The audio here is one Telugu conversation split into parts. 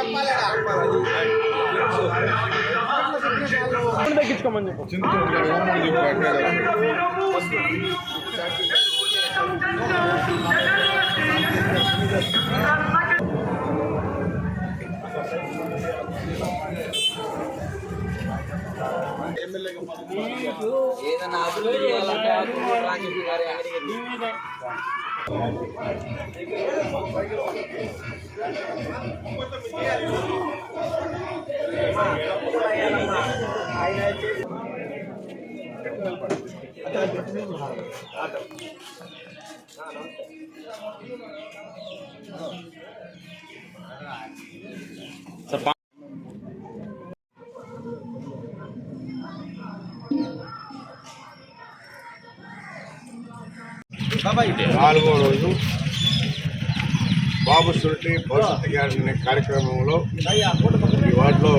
చెప్పాలి ఏదన్నా అభివృద్ధి చేయాలంటే రాజకీయ కార్యాలయం అంగడికి నాలుగో రోజు బాబు సురటి భవిష్యత్తు గారి అనే కార్యక్రమంలో ఈ వార్డులో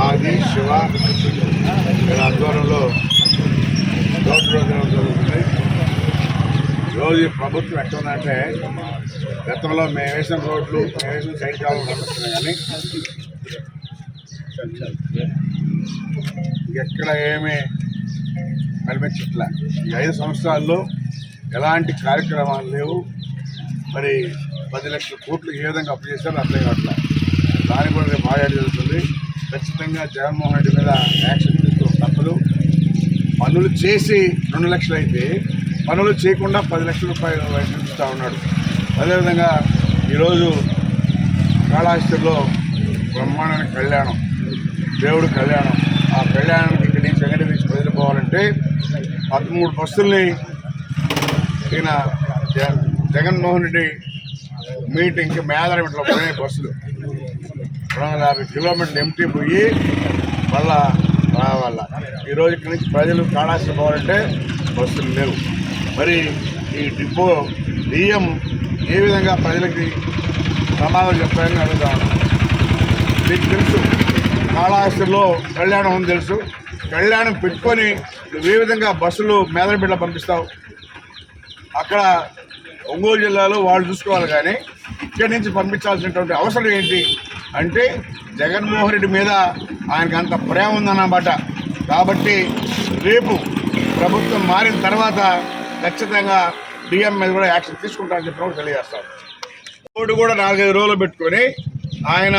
ఆది శివ వీళ్ళ ఆధ్వర్యంలో రోజు ప్రభుత్వం ఎక్కడ గతంలో మేము వేసిన రోడ్లు మేము వేసిన సైడ్ కావాలి కనిపిస్తున్నాయి కానీ ఎక్కడ ఏమీ కనిపించట్లే. ఈ ఐదు సంవత్సరాల్లో ఎలాంటి కార్యక్రమాలు లేవు. మరి పది లక్షల కోట్లు ఏ విధంగా అప్పు చేశారో అర్థం కావట్లే. దాని కూడా రేపు మాట్లాడి జరుగుతుంది. ఖచ్చితంగా జగన్మోహన్ రెడ్డి మీద యాక్షన్ తీసుకోవడం తప్పదు. పనులు చేసి రెండు లక్షలు అయితే పనులు చేయకుండా పది లక్షల రూపాయలు ఇస్తూ ఉన్నాడు. అదేవిధంగా ఈరోజు కాళాస్తిలో బ్రహ్మాండమైన కళ్యాణం దేవుడు కళ్యాణం. ఆ కళ్యాణానికి ఇక్కడి నుంచి వెంకట నుంచి పదమూడు బస్సుల్ని ఈయన జగన్మోహన్ రెడ్డి మీటింగ్కి మేదరమిట్లో పోయినాయి బస్సులు. రెండు వందల యాభై కిలోమీటర్లు ఎంటీ పోయి మళ్ళా రావాల. ఈరోజు ఇక్కడి నుంచి ప్రజలు కాళాస్తి పోవాలంటే బస్సులు లేవు. మరి ఈ డిపో డిఎం ఏ విధంగా ప్రజలకి సమాధానం చెప్పాలని అడుగుతాను మీకు తెలుసు కాళహస్తిలో కళ్యాణం ఉంది తెలుసు. కళ్యాణం పెట్టుకొని నువ్వు ఏ విధంగా బస్సులు మేదరబిడ్డ పంపిస్తావు? అక్కడ ఒంగోలు జిల్లాలో వాళ్ళు చూసుకోవాలి కానీ ఇక్కడి నుంచి పంపించాల్సినటువంటి అవసరం ఏంటి అంటే జగన్మోహన్ రెడ్డి మీద ఆయనకు అంత ప్రేమ ఉందన్నమాట. కాబట్టి రేపు ప్రభుత్వం మారిన తర్వాత ఖచ్చితంగా డిఎం మీద కూడా యాక్షన్ తీసుకుంటారని చెప్పి కూడా తెలియజేస్తాను కోడ్ కూడా నాలుగైదు రోజులు పెట్టుకొని ఆయన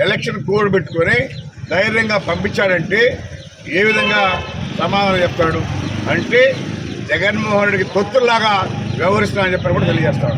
ఎలక్షన్ కోడ్ పెట్టుకొని ధైర్యంగా పంపించాడంటే ఏ విధంగా సమాధానం చెప్తాడు? అంటే జగన్మోహన్ రెడ్డికి తొత్తుల్లాగా వ్యవహరిస్తున్నారని చెప్పని కూడా తెలియజేస్తాడు